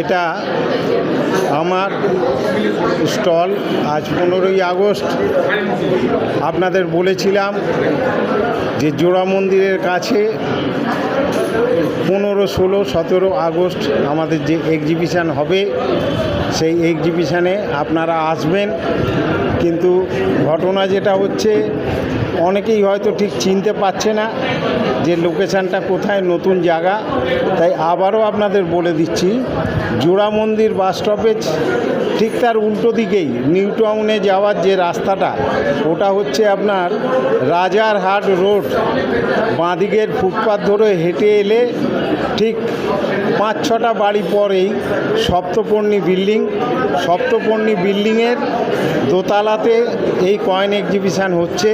এটা আমার স্টল আজ পনেরোই আগস্ট। আপনাদের বলেছিলাম যে জোড়া মন্দিরের কাছে পনেরো, ষোলো, সতেরো আগস্ট আমাদের যে এক্সিবিশান হবে, সেই এক্সিবিশানে আপনারা আসবেন। কিন্তু ঘটনা যেটা হচ্ছে, অনেকেই হয়তো ঠিক চিনতে পারছে না। যে লোকেশানটা কোথায়, নতুন জায়গা, তাই আবারও আপনাদের বলে দিচ্ছি, জোড়া মন্দির বাস স্টপেজ ঠিক তার উল্টো দিকেই, নিউ টাউনে যাওয়ার যে রাস্তাটা, ওটা হচ্ছে আপনার রাজারহাট রোড। বাঁদিকের ফুটপাথ ধরে হেঁটে এলে ঠিক পাঁচ ছটা বাড়ি পরেই সপ্তপর্ণী বিল্ডিং, সপ্তপর্ণী বিল্ডিংয়ের দোতলাতে এই কয়েন এক্সিবিশান হচ্ছে।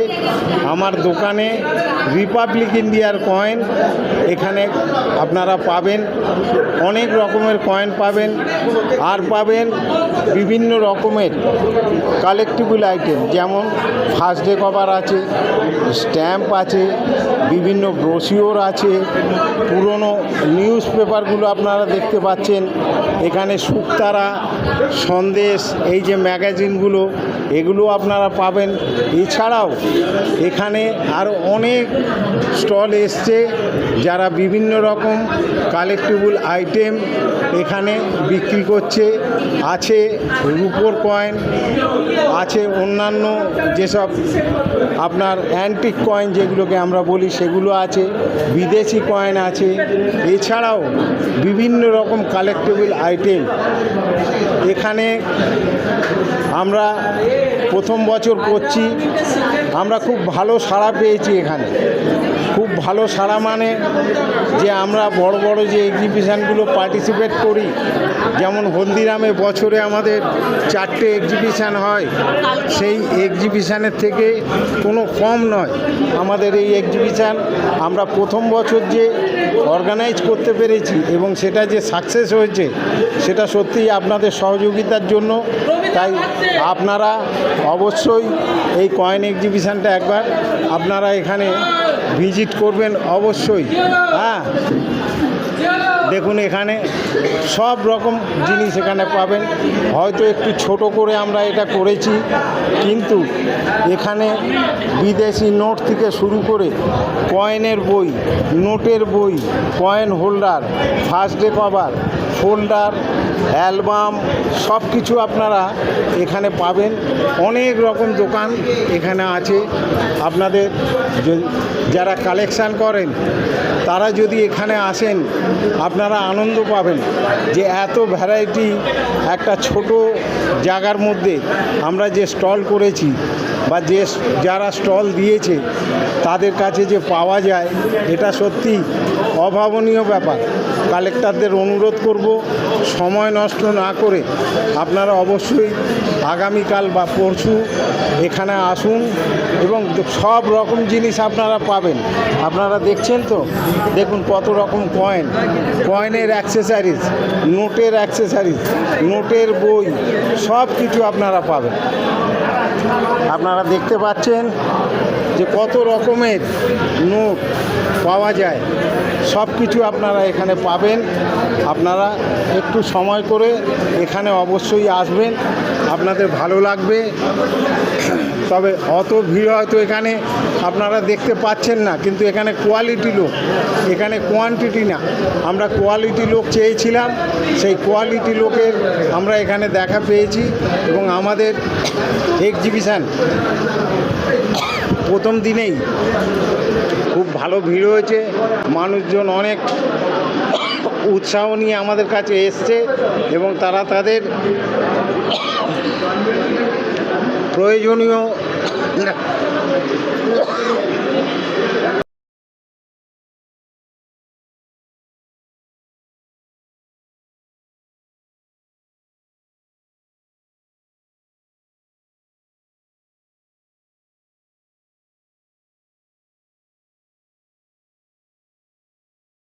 আমার দোকানে রিপাবলিক ইন্ডিয়ার কয়েন এখানে আপনারা পাবেন, অনেক রকমের কয়েন পাবেন, আর পাবেন বিভিন্ন রকমের কালেক্টিবল আইটেম যেমন ফার্স্ট ডে কভার আছে স্ট্যাম্প আছে, বিভিন্ন ব্রোশিওর আছে, পুরনো নিউজ পেপারগুলো আপনারা দেখতে পাচ্ছেন। এখানে শুকতারা সন্দেশ, এই যে ম্যাগাজিনগুলো, এগুলো আপনারা পাবেন। এছাড়াও এখানে আরও অনেক স্টল এসছে, যারা বিভিন্ন রকম কালেক্টেবল আইটেম এখানে বিক্রি করছে। আছে রুপোর কয়েন, আছে অন্যান্য যেসব আপনার অ্যান্টিক কয়েন যেগুলোকে আমরা বলি, সেগুলো আছে। বিদেশি কয়েন আছে। এছাড়াও বিভিন্ন রকম কালেক্টেবল আইটেম এখানে আমরা প্রথম বছর করছি, আমরা খুব ভালো সাড়া পেয়েছি এখানে। খুব ভালো সারা মানে যে আমরা বড় বড় যে এক্সিবিশানগুলো পার্টিসিপেট করি। যেমন হলদিরামে বছরে আমাদের চারটে এক্সিবিশান হয়। সেই এক্সিবিশানের থেকে কোনো কম নয়। আমাদের এই এক্সিবিশান আমরা প্রথম বছর যে অর্গানাইজ করতে পেরেছি এবং সেটা যে সাকসেস হয়েছে, সেটা সত্যিই আপনাদের সহযোগিতার জন্য। তাই আপনারা অবশ্যই এই কয়েন এক্সিবিশানটা একবার আপনারা এখানে ভিজিট করবেন অবশ্যই। হ্যাঁ। দেখুন এখানে সব রকম জিনিস এখানে পাবেন। হয়তো একটু ছোট করে আমরা এটা করেছি, কিন্তু এখানে বিদেশি নোট থেকে শুরু করে কয়েনের বই, নোটের বই, coin holder, first day cover, folder album সব কিছু আপনারা এখানে পাবেন। অনেক রকম দোকান এখানে আছে। আপনাদের যারা কালেকশান করেন, তারা যদি এখানে আসেন, আপনারা আনন্দ পাবেন যে এত ভ্যারাইটি একটা ছোট জায়গার মধ্যে আমরা যে স্টল করেছি বা যে, যারা স্টল দিয়েছে, তাদের কাছে যে পাওয়া যায়, এটা সত্যি অভাবনীয় ব্যাপার। কালেক্টরদের অনুরোধ করব, সময় নষ্ট না করে আপনারা অবশ্যই আগামীকাল বা পরশু এখানে আসুন এবং সব রকম জিনিস আপনারা পাবেন। আপনারা দেখছেন তো? দেখুন কত রকম কয়েন কয়েনের অ্যাক্সেসারিজ নোটের অ্যাক্সেসারিজ নোটের বই, সব কিছু আপনারা পাবেন। আপনারা দেখতে পাচ্ছেন যে কত রকমের নোট পাওয়া যায়। সব কিছু আপনারা এখানে পাবেন। আপনারা একটু সময় করে এখানে অবশ্যই আসবেন। আপনাদের ভালো লাগবে। তবে অত ভিড় হয়তো এখানে আপনারা দেখতে পাচ্ছেন না, কিন্তু এখানে কোয়ালিটি লোক। এখানে কোয়ান্টিটি না। আমরা কোয়ালিটি লোক চেয়েছিলাম। সেই কোয়ালিটি লোকের আমরা এখানে দেখা পেয়েছি এবং আমাদের এক্সিবিশান প্রথম দিনেই খুব ভালো ভিড় হয়েছে। মানুষজন অনেক উৎসাহ নিয়ে আমাদের কাছে এসছে এবং তারা তাদের প্রয়োজনীয়